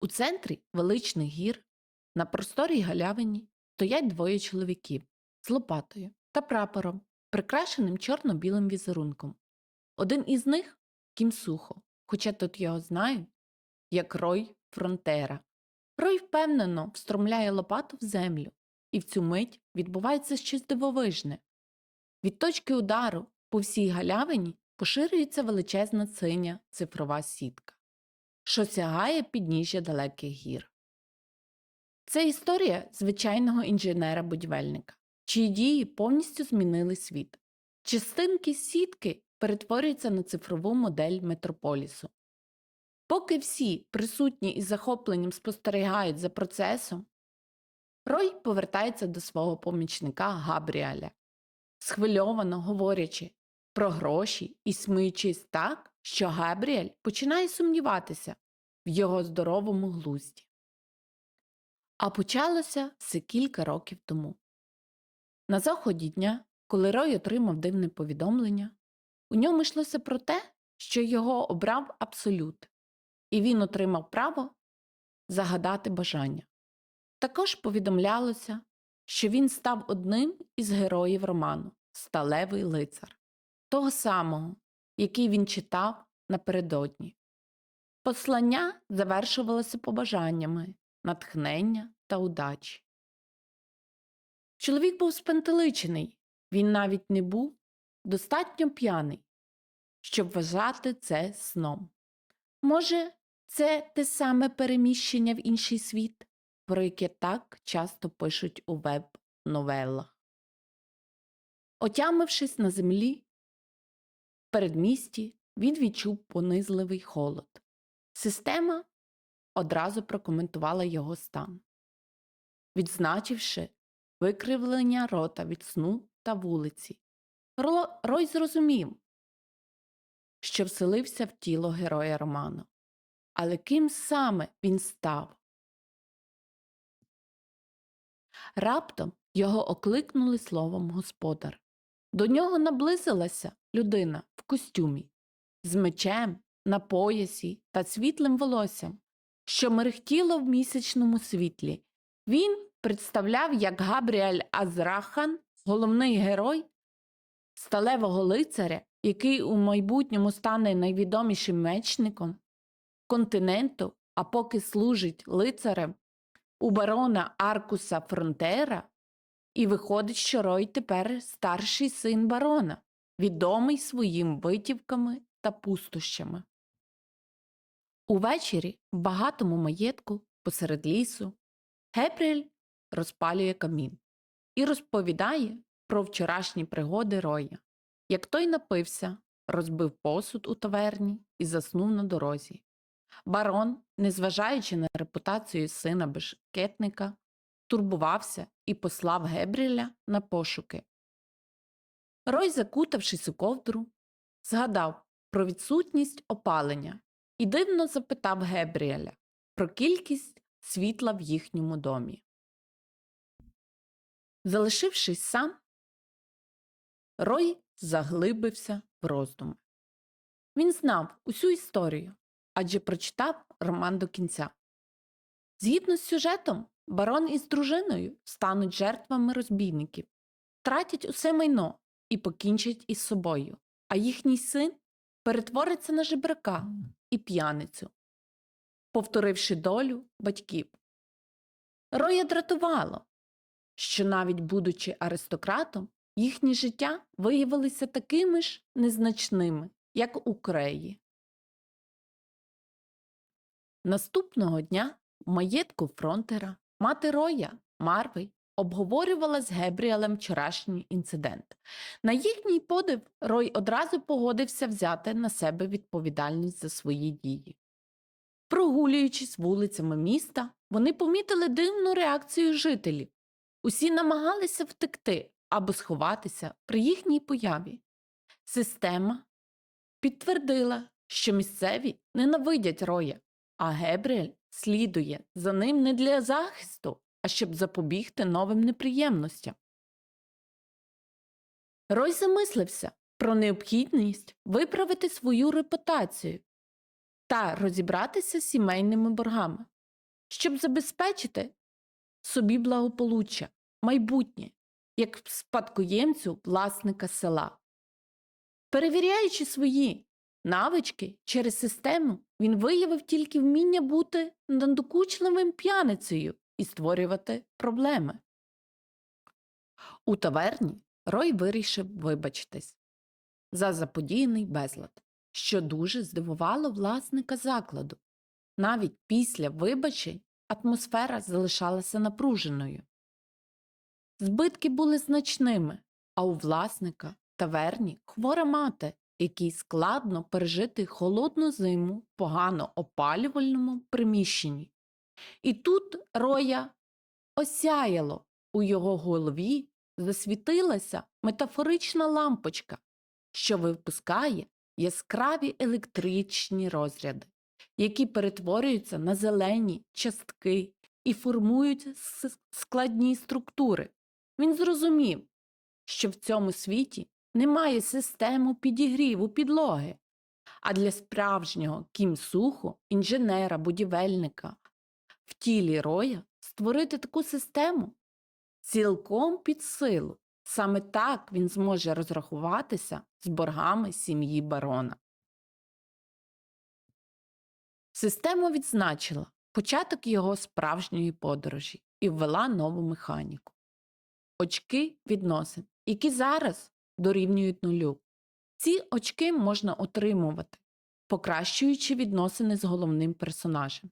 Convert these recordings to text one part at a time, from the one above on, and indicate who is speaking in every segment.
Speaker 1: У центрі величних гір на просторій галявині стоять двоє чоловіків з лопатою та прапором, прикрашеним чорно-білим візерунком. Один із них Кім Сухо, хоча тут його знають як Рой Фронтера. Рой впевнено встромляє лопату в землю, і в цю мить відбувається щось дивовижне. Від точки удару по всій галявині поширюється величезна синя цифрова сітка, що сягає підніжжя далеких гір. Це історія звичайного інженера-будівельника, чиї дії повністю змінили світ. Частинки сітки перетворюються на цифрову модель метрополісу. Поки всі присутні із захопленням спостерігають за процесом, Рой повертається до свого помічника Габріаля, схвильовано говорячи про гроші і сміючись так, що Габріель починає сумніватися в його здоровому глузді. А почалося все кілька років тому. На заході дня, коли Рой отримав дивне повідомлення, у ньому йшлося про те, що його обрав абсолют, і він отримав право загадати бажання. Також повідомлялося, що він став одним із героїв роману Сталевий лицар, того самого, який він читав напередодні. Послання завершувалося побажаннями натхнення та удачі. Чоловік був спантеличений, він навіть не був достатньо п'яний, щоб вважати це сном. Може, це те саме переміщення в інший світ, про яке так часто пишуть у веб-новелах. Отямившись на землі, передмісті він відчув понизливий холод. Система одразу прокоментувала його стан, відзначивши викривлення рота від сну та вулиці. Рой зрозумів, що вселився в тіло героя роману. Але ким саме він став? Раптом його окликнули словом господар. До нього наблизилася людина в костюмі з мечем на поясі та світлим волоссям, що мерехтіло в місячному світлі. Він представляв як Габріель Азрахан, головний герой сталевого лицаря, який у майбутньому стане найвідомішим мечником континенту, а поки служить лицарем у барона Аркуса Фронтера, і виходить, що Рой тепер старший син барона, відомий своїм витівками та пустощами. Увечері в багатому маєтку посеред лісу Гепріель розпалює камін і розповідає про вчорашні пригоди Роя, як той напився, розбив посуд у таверні і заснув на дорозі. Барон, незважаючи на репутацію сина бешкетника, турбувався і послав Гебріля на пошуки. Рой, закутавшись у ковдру, згадав про відсутність опалення і дивно запитав Гебріеля про кількість світла в їхньому домі. Залишившись сам, Рой заглибився в роздуми. Він знав усю історію, адже прочитав роман до кінця. Згідно з сюжетом, барон із дружиною стануть жертвами розбійників, тратять усе майно і покінчать із собою, а їхній син перетвориться на жебрака і п'яницю, повторивши долю батьків. Роя дратувало, що навіть будучи аристократом, їхні життя виявилися такими ж незначними, як у Креї. Наступного дня в маєтку фронтера мати Роя Марвей обговорювала з Гебріелем вчорашній інцидент. На їхній подив Рой одразу погодився взяти на себе відповідальність за свої дії. Прогулюючись вулицями міста, вони помітили дивну реакцію жителів. Усі намагалися втекти або сховатися при їхній появі. Система підтвердила, що місцеві ненавидять Роя, а Гебріель слідує за ним не для захисту, а щоб запобігти новим неприємностям. Рой замислився про необхідність виправити свою репутацію та розібратися з сімейними боргами. щоб забезпечити собі благополуччя, майбутнє, як спадкоємцю власника села. Перевіряючи свої навички через систему, він виявив тільки вміння бути надокучливим п'яницею і створювати проблеми. У таверні Рой вирішив вибачитись за заподіяний безлад, що дуже здивувало власника закладу. Навіть після вибачень атмосфера залишалася напруженою. Збитки були значними, а у власника таверні хвора мати, якій складно пережити холодну зиму в погано опалювальному приміщенні. І тут роя осяяло у його голові засвітилася метафорична лампочка, що випускає яскраві електричні розряди, які перетворюються на зелені частки і формують складні структури. Він зрозумів, що в цьому світі немає системи підігріву підлоги, а для справжнього кімсуху, інженера, будівельника в тілі роя створити таку систему цілком під силу. Саме так він зможе розрахуватися з боргами сім'ї барона. Система відзначила початок його справжньої подорожі і ввела нову механіку. Очки відносин, які зараз дорівнюють нулю. Ці очки можна отримувати, покращуючи відносини з головним персонажем.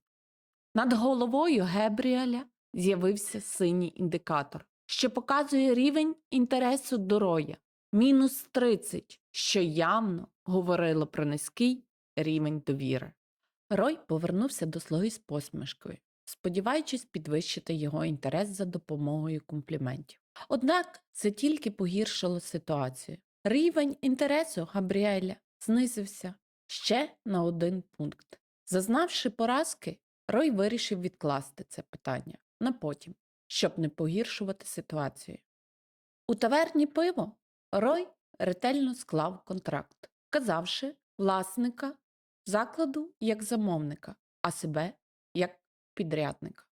Speaker 1: Над головою Гебріеля з'явився синій індикатор, що показує рівень інтересу до роя мінус 30, що явно говорило про низький рівень довіри. Рой повернувся до слуги з посмішкою, сподіваючись підвищити його інтерес за допомогою компліментів. Однак це тільки погіршило ситуацію. Рівень інтересу Габріеля знизився ще на один пункт. Зазнавши поразки, Рой вирішив відкласти це питання на потім, щоб не погіршувати ситуацію. У таверні пиво Рой ретельно склав контракт, вказавши власника закладу як замовника, а себе як підрядника.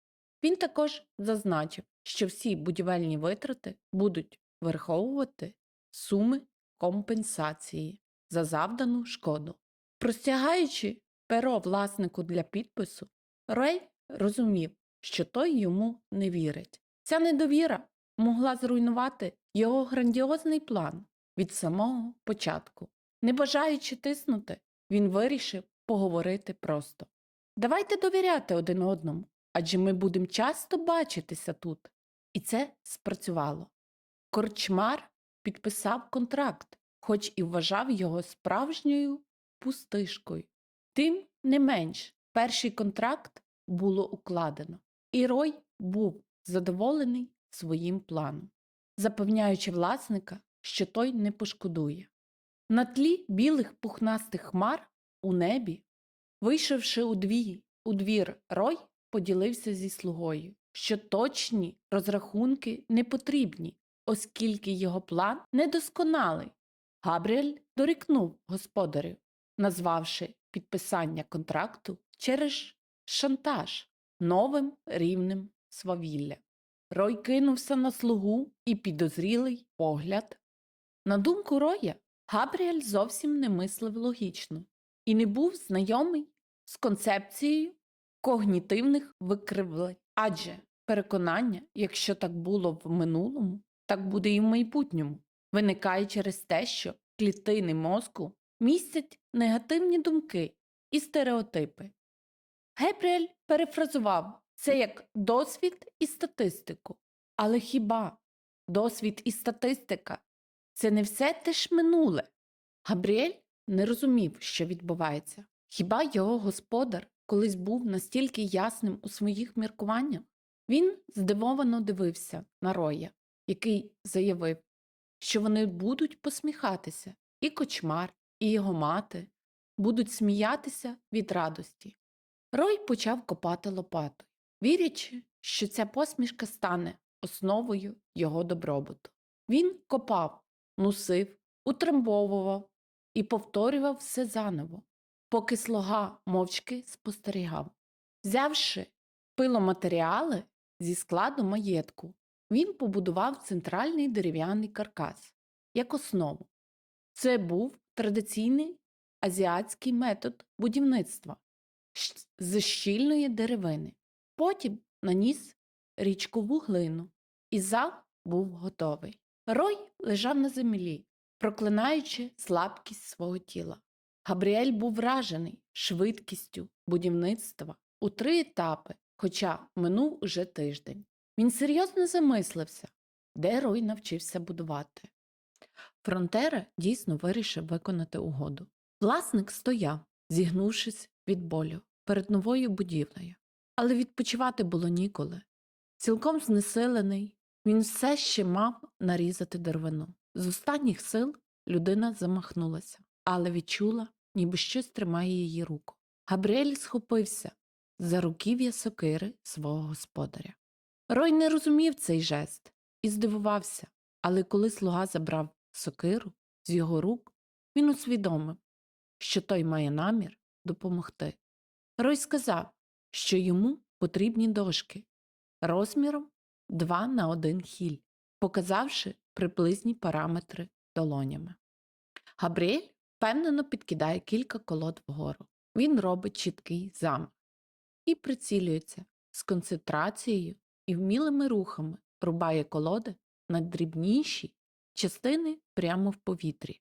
Speaker 1: Він також зазначив, що всі будівельні витрати будуть враховувати суми компенсації за завдану шкоду. Простягаючи перо власнику для підпису, Рей розумів, що той йому не вірить. Ця недовіра могла зруйнувати його грандіозний план від самого початку. Не бажаючи тиснути, він вирішив поговорити просто. Давайте довіряти один одному, адже ми будемо часто бачитися тут. І це спрацювало. Корчмар підписав контракт, хоч і вважав його справжньою пустишкою. Тим не менш, перший контракт було укладено, і Рой був задоволений своїм планом, запевняючи власника, що той не пошкодує. На тлі білих пухнастих хмар у небі, вийшовши у дві, у двір, Рой поділився зі слугою, що точні розрахунки не потрібні, оскільки його план недосконалий. Габріель дорікнув господарю, назвавши підписання контракту через шантаж новим рівнем свавілля. Рой кинувся на слугу і підозрілий погляд. На думку Роя, Габріель зовсім не мислив логічно і не був знайомий з концепцією когнітивних викривлень, адже переконання, якщо так було в минулому, так буде і в майбутньому, виникає через те, що клітини мозку містять негативні думки і стереотипи. Гебріель перефразував це як досвід і статистику. Але хіба досвід і статистика це не все те ж минуле? Габріель не розумів, що відбувається. Хіба його господар колись був настільки ясним у своїх міркуваннях? Він здивовано дивився на Роя, який заявив, що вони будуть посміхатися, і кочмар, і його мати будуть сміятися від радості. Рой почав копати лопатою, вірячи, що ця посмішка стане основою його добробуту. Він копав, нусив, утрамбовував і повторював все заново, поки слуга мовчки спостерігав. Взявши пиломатеріали зі складу маєтку. Він побудував центральний дерев'яний каркас як основу. Це був традиційний азіатський метод будівництва з щільної деревини. Потім наніс річкову глину, і зал був готовий. Рой лежав на землі, проклинаючи слабкість свого тіла. Габріель був вражений швидкістю будівництва у три етапи, хоча минув уже тиждень. Він серйозно замислився, де Рой навчився будувати. Фронтера дійсно вирішив виконати угоду. Власник стояв, зігнувшись від болю перед новою будівлею, але відпочивати було ніколи. Цілком знесилений, він все ще мав нарізати деревину. З останніх сил людина замахнулася, але відчула, ніби щось тримає її руку. Габріель схопився за руків'я сокири свого господаря. Рой не розумів цей жест і здивувався, але коли слуга забрав сокиру з його рук, він усвідомив, що той має намір допомогти. Рой сказав, що йому потрібні дошки розміром 2 на 1 хіль, показавши приблизні параметри долонями. Габріель впевнено підкидає кілька колод вгору. Він робить чіткий замах і прицілюється з концентрацією і вмілими рухами рубає колоди на дрібніші частини прямо в повітрі.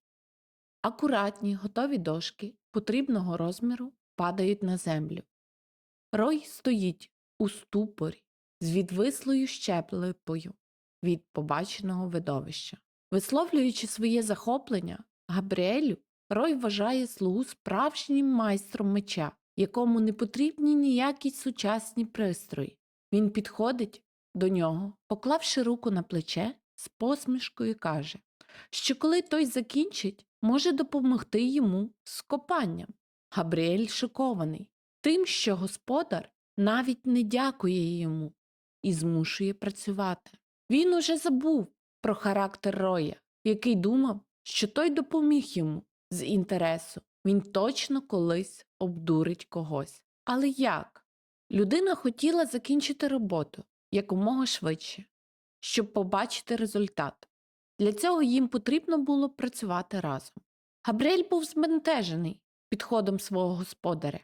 Speaker 1: Акуратні готові дошки потрібного розміру падають на землю. Рой стоїть у ступорі з відвислою щеплепою від побаченого видовища. Висловлюючи своє захоплення, Габріелю Рой вважає слугу справжнім майстром меча, якому не потрібні ніякі сучасні пристрої. Він підходить до нього, поклавши руку на плече з посмішкою каже, що коли той закінчить, може допомогти йому з копанням. Габріель шокований тим, що господар навіть не дякує йому і змушує працювати. Він уже забув про характер Роя, який думав, що той допоміг йому з інтересу. Він точно колись обдурить когось. Але як? Людина хотіла закінчити роботу якомога швидше, щоб побачити результат. Для цього їм потрібно було працювати разом. Габріель був збентежений підходом свого господаря,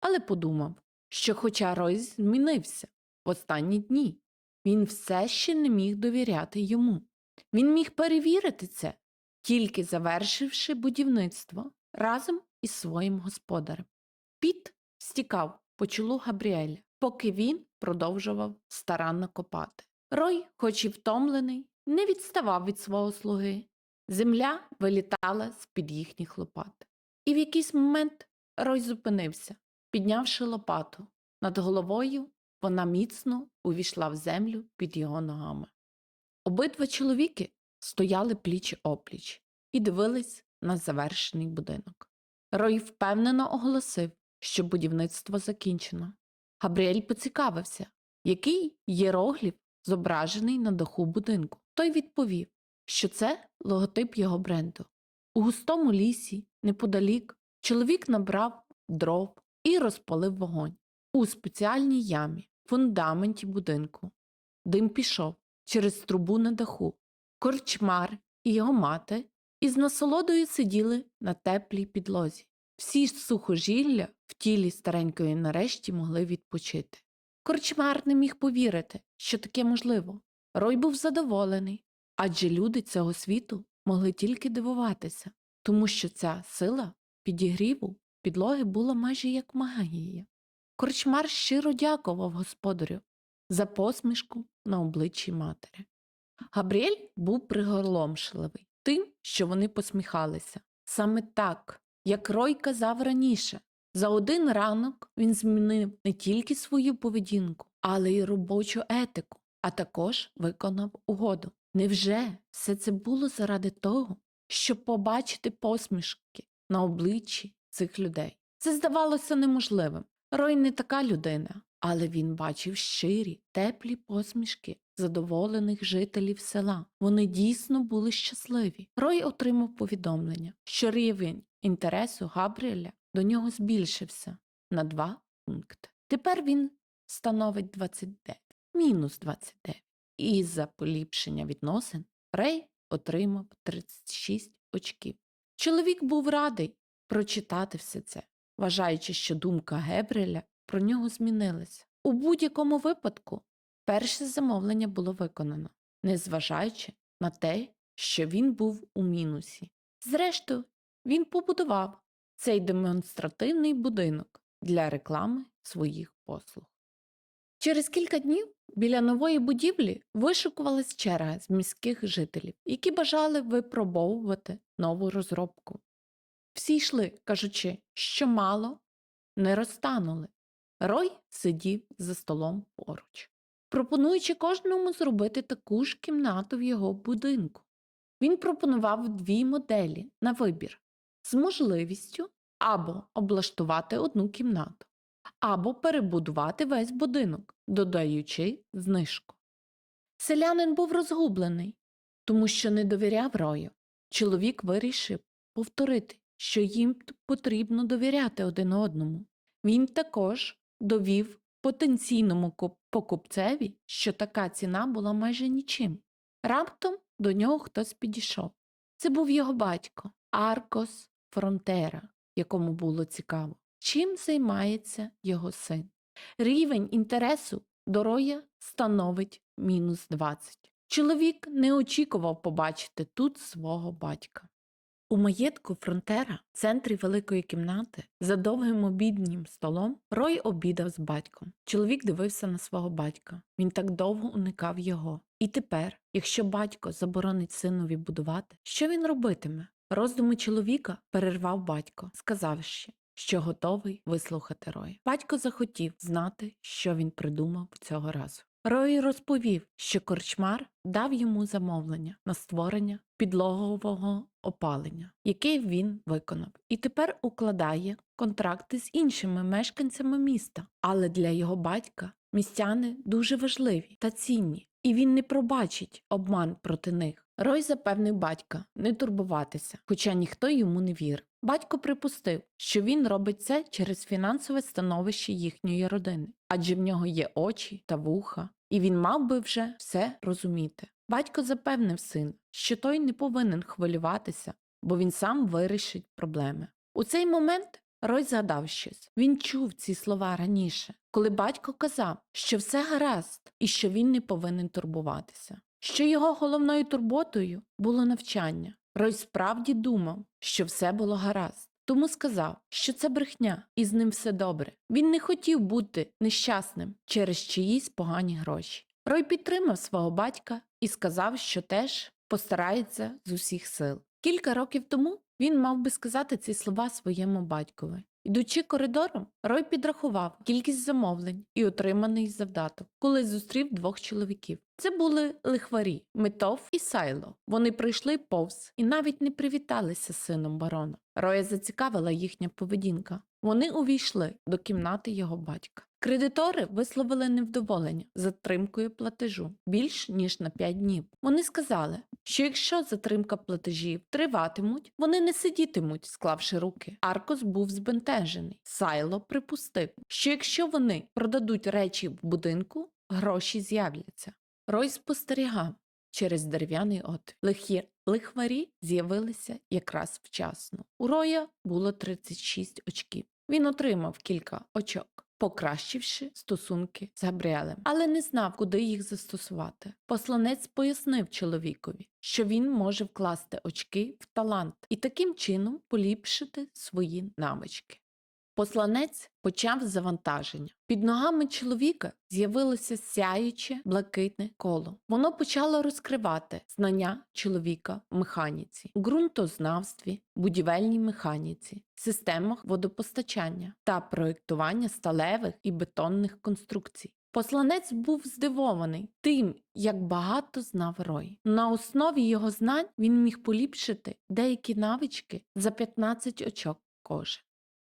Speaker 1: але подумав, що, хоча Ройс змінився в останні дні, він все ще не міг довіряти йому. Він міг перевірити це, тільки завершивши будівництво разом із своїм господарем. Піт стікав по чолу Габріеля, поки він продовжував старанно копати. Рой, хоч і втомлений, не відставав від свого слуги. Земля вилітала з-під їхніх лопат. І в якийсь момент Рой зупинився, піднявши лопату. Над головою вона міцно увійшла в землю під його ногами. Обидва чоловіки стояли пліч опліч і дивились на завершений будинок. Рой впевнено оголосив, що будівництво закінчено. Габріель поцікавився, який єрогліф зображений на даху будинку. Той відповів, що це логотип його бренду. У густому лісі, неподалік, чоловік набрав дров і розпалив вогонь у спеціальній ямі, фундаменті будинку. Дим пішов через трубу на даху. Корчмар і його мати із насолодою сиділи на теплій підлозі. Всі сухожілля в тілі старенької нарешті могли відпочити. Корчмар не міг повірити, що таке можливо. Рой був задоволений, адже люди цього світу могли тільки дивуватися, тому що ця сила підігріву підлоги була майже як магія. Корчмар щиро дякував господарю за посмішку на обличчі матері. Габріель був приголомшливий тим, що вони посміхалися. Саме так, як Рой казав раніше, за один ранок він змінив не тільки свою поведінку, але й робочу етику, а також виконав угоду. Невже все це було заради того, щоб побачити посмішки на обличчі цих людей? Це здавалося неможливим. Рой не така людина, але він бачив щирі, теплі посмішки задоволених жителів села. Вони дійсно були щасливі. Рой отримав повідомлення, що рівень інтересу Габріеля до нього збільшився на два пункти. Тепер він становить 29, мінус 29. І за поліпшення відносин Рей отримав 36 очків. Чоловік був радий прочитати все це, вважаючи, що думка Гебреля про нього змінилася. У будь-якому випадку перше замовлення було виконано, незважаючи на те, що він був у мінусі. Зрештою, він побудував цей демонстративний будинок для реклами своїх послуг. Через кілька днів біля нової будівлі вишикувалась черга з міських жителів, які бажали випробовувати нову розробку. Всі йшли, кажучи, що мало не розтанули. Рой сидів за столом поруч, пропонуючи кожному зробити таку ж кімнату в його будинку. Він пропонував дві моделі на вибір з можливістю або облаштувати одну кімнату, або перебудувати весь будинок, додаючи знижку. Селянин був розгублений, тому що не довіряв рою. Чоловік вирішив повторити, що їм потрібно довіряти один одному. Він також довів потенційному покупцеві, що така ціна була майже нічим. Раптом до нього хтось підійшов. Це був його батько Аркос Фронтера, якому було цікаво, чим займається його син. Рівень інтересу до Роя становить мінус 20. Чоловік не очікував побачити тут свого батька. У маєтку Фронтера, в центрі великої кімнати, за довгим обіднім столом, Рой обідав з батьком. Чоловік дивився на свого батька. Він так довго уникав його. І тепер, якщо батько заборонить синові будувати, що він робитиме? Роздуми чоловіка перервав батько, сказавши, що готовий вислухати Роя. Батько захотів знати, що він придумав цього разу. Рой розповів, що корчмар дав йому замовлення на створення підлогового опалення, яке він виконав, і тепер укладає контракти з іншими мешканцями міста. Але для його батька містяни дуже важливі та цінні, і він не пробачить обман проти них. Рой запевнив батька не турбуватися, хоча ніхто йому не вірив. Батько припустив, що він робить це через фінансове становище їхньої родини, адже в нього є очі та вуха, і він мав би вже все розуміти. Батько запевнив сина, що той не повинен хвилюватися, бо він сам вирішить проблеми. У цей момент Рой згадав щось. Він чув ці слова раніше, коли батько казав, що все гаразд і що він не повинен турбуватися. Що його головною турботою було навчання. Рой справді думав, що все було гаразд. Тому сказав, що це брехня, і з ним все добре. Він не хотів бути нещасним через чиїсь погані гроші. Рой підтримав свого батька і сказав, що теж постарається з усіх сил. Кілька років тому він мав би сказати ці слова своєму батькові. Ідучи коридором, Рой підрахував кількість замовлень і отриманий завдаток, коли зустрів двох чоловіків. Це були лихварі Метов і Сайло. Вони прийшли повз і навіть не привіталися з сином барона. Роя зацікавила їхня поведінка. Вони увійшли до кімнати його батька. Кредитори висловили невдоволення затримкою платежу більш ніж на 5 днів. Вони сказали, що якщо затримка платежів триватимуть, вони не сидітимуть, склавши руки. Аркос був збентежений. Сайло припустив, що якщо вони продадуть речі в будинку, гроші з'являться. Рой спостерігав через дерев'яний отвір. Лихі лихварі з'явилися якраз вчасно. У Роя було 36 очків. Він отримав кілька очок, покращивши стосунки з Габріелем, але не знав, куди їх застосувати. Посланець пояснив чоловікові, що він може вкласти очки в талант і таким чином поліпшити свої навички. Посланець почав завантаження. Під ногами чоловіка з'явилося сяюче блакитне коло. Воно почало розкривати знання чоловіка в механіці, ґрунтознавстві, будівельній механіці, системах водопостачання та проєктування сталевих і бетонних конструкцій. Посланець був здивований тим, як багато знав Рой. На основі його знань він міг поліпшити деякі навички за 15 очок кожен.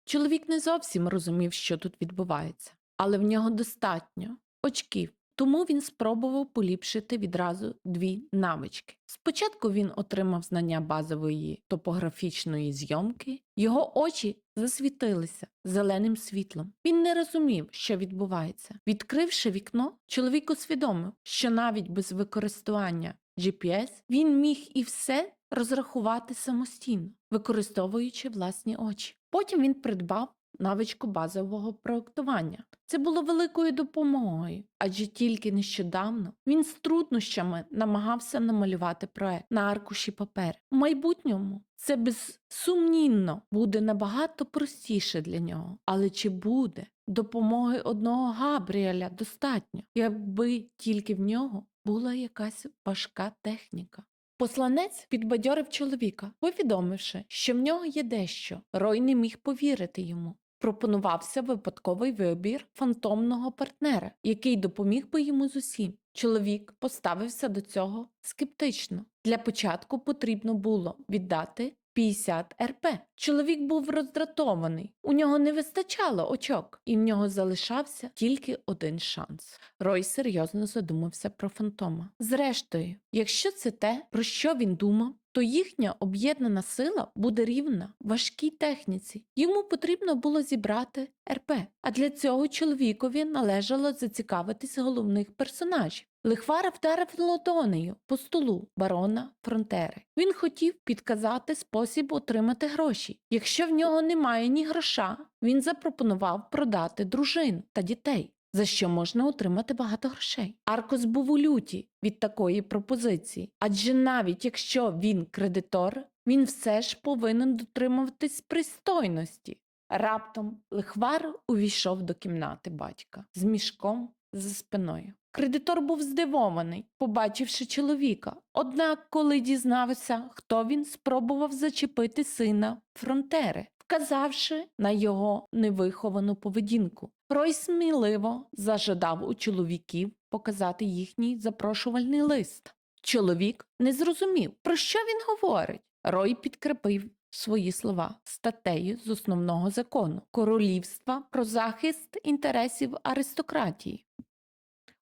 Speaker 1: Чоловік не зовсім розумів, що тут відбувається, але в нього достатньо очків, Тому він спробував поліпшити відразу дві навички. Спочатку він отримав знання базової топографічної зйомки, його очі засвітилися зеленим світлом. Він не розумів, що відбувається. Відкривши вікно, чоловік усвідомив, що навіть без використання GPS він міг і все розрахувати самостійно, використовуючи власні очі. Потім він придбав навичку базового проектування. Це було великою допомогою, адже тільки нещодавно він з труднощами намагався намалювати проект на аркуші паперу. У майбутньому це безсумнівно буде набагато простіше для нього. Але чи буде допомоги одного Габріеля достатньо, якби тільки в нього була якась важка техніка? Посланець підбадьорив чоловіка, повідомивши, що в нього є дещо. Рой не міг повірити йому. Пропонувався випадковий вибір фантомного партнера, який допоміг би йому з усім. Чоловік поставився до цього скептично. Для початку потрібно було віддати 50 РП. Чоловік був роздратований, у нього не вистачало очок, і в нього залишався тільки один шанс. Рой серйозно задумався про фантома. Зрештою, якщо це те, про що він думав, то їхня об'єднана сила буде рівна важкій техніці. Йому потрібно було зібрати РП, а для цього чоловікові належало зацікавитись головних персонажів. Лихвара вдарив ладонею по столу барона Фронтери. Він хотів підказати спосіб отримати гроші. Якщо в нього немає ні гроша, він запропонував продати дружину та дітей. За що можна отримати багато грошей. Аркос був у люті від такої пропозиції, адже навіть якщо він кредитор, він все ж повинен дотримуватись пристойності. Раптом лихвар увійшов до кімнати батька з мішком за спиною. Кредитор був здивований, побачивши чоловіка. Однак, коли дізнався, хто він, спробував зачепити сина фронтери, вказавши на його невиховану поведінку. Рой сміливо зажадав у чоловіків показати їхній запрошувальний лист. Чоловік не зрозумів, про що він говорить. Рой підкрепив свої слова статтею з основного закону королівства про захист інтересів аристократії.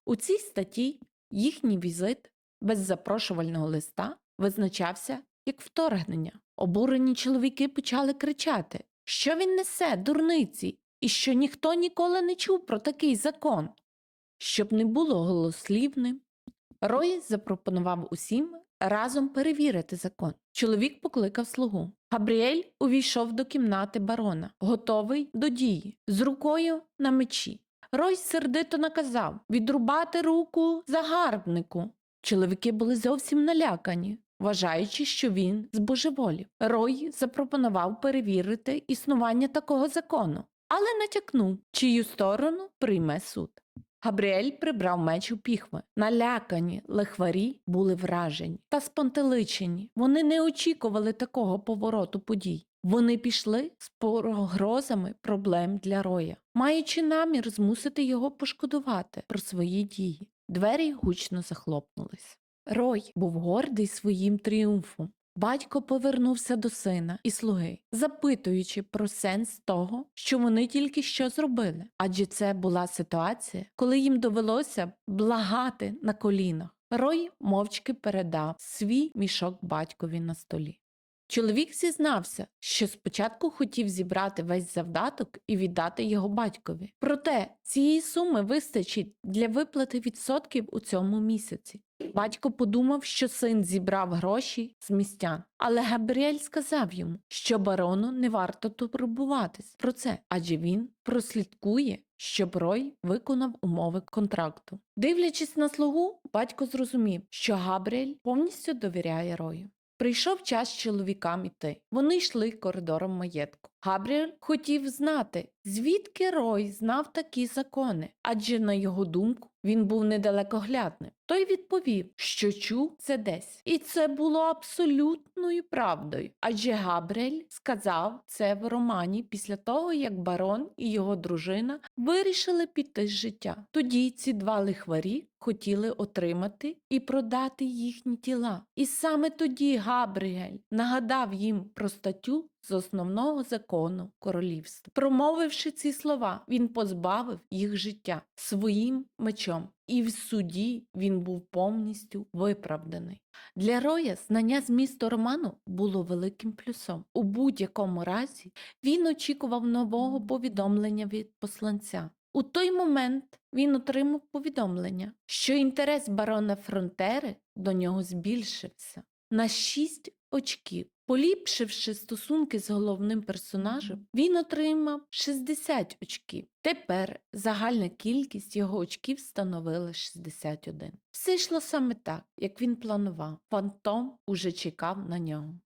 Speaker 1: У цій статті їхній візит без запрошувального листа визначався як вторгнення. Обурені чоловіки почали кричати, що він несе дурниці, і що ніхто ніколи не чув про такий закон. Щоб не було голослівним, Рой запропонував усім разом перевірити закон. Чоловік покликав слугу. Габріель увійшов до кімнати барона, готовий до дії, з рукою на мечі. Рой сердито наказав відрубати руку загарбнику. Чоловіки були зовсім налякані, вважаючи, що він збожеволів. Рой запропонував перевірити існування такого закону, але натякнув, чию сторону прийме суд. Габріель прибрав меч у піхви. Налякані лихварі були вражені та спантеличені. Вони не очікували такого повороту подій. Вони пішли з погрозами проблем для Роя, маючи намір змусити його пошкодувати про свої дії. Двері гучно захлопнулись. Рой був гордий своїм тріумфом. Батько повернувся до сина і слуги, запитуючи про сенс того, що вони тільки що зробили, адже це була ситуація, коли їм довелося благати на колінах. Рой мовчки передав свій мішок батькові на столі. Чоловік зізнався, що спочатку хотів зібрати весь завдаток і віддати його батькові. Проте цієї суми вистачить для виплати відсотків у цьому місяці. Батько подумав, що син зібрав гроші з містян, але Габріель сказав йому, що барону не варто турбуватись про це, адже він прослідкує, щоб Рой виконав умови контракту. Дивлячись на слугу, батько зрозумів, що Габріель повністю довіряє Рою. Прийшов час чоловікам іти. Вони йшли коридором маєтку. Габріель хотів знати, звідки Рой знав такі закони, адже, на його думку, він був недалекоглядним. Той відповів, що чув це десь. І це було абсолютною правдою. Адже Габріель сказав це в романі після того, як барон і його дружина вирішили піти з життя. Тоді ці два лихварі хотіли отримати і продати їхні тіла. І саме тоді Габріель нагадав їм про статтю з основного закону королівства. Промовивши ці слова, він позбавив їх життя своїм мечом, і в суді він був повністю виправданий. Для Роя знання змісту роману було великим плюсом. У будь-якому разі він очікував нового повідомлення від посланця. У той момент він отримав повідомлення, що інтерес барона Фронтери до нього збільшився на 6 очків. Поліпшивши стосунки з головним персонажем, він отримав 60 очків. Тепер загальна кількість його очків становила 61. Все йшло саме так, як він планував. Фантом уже чекав на нього.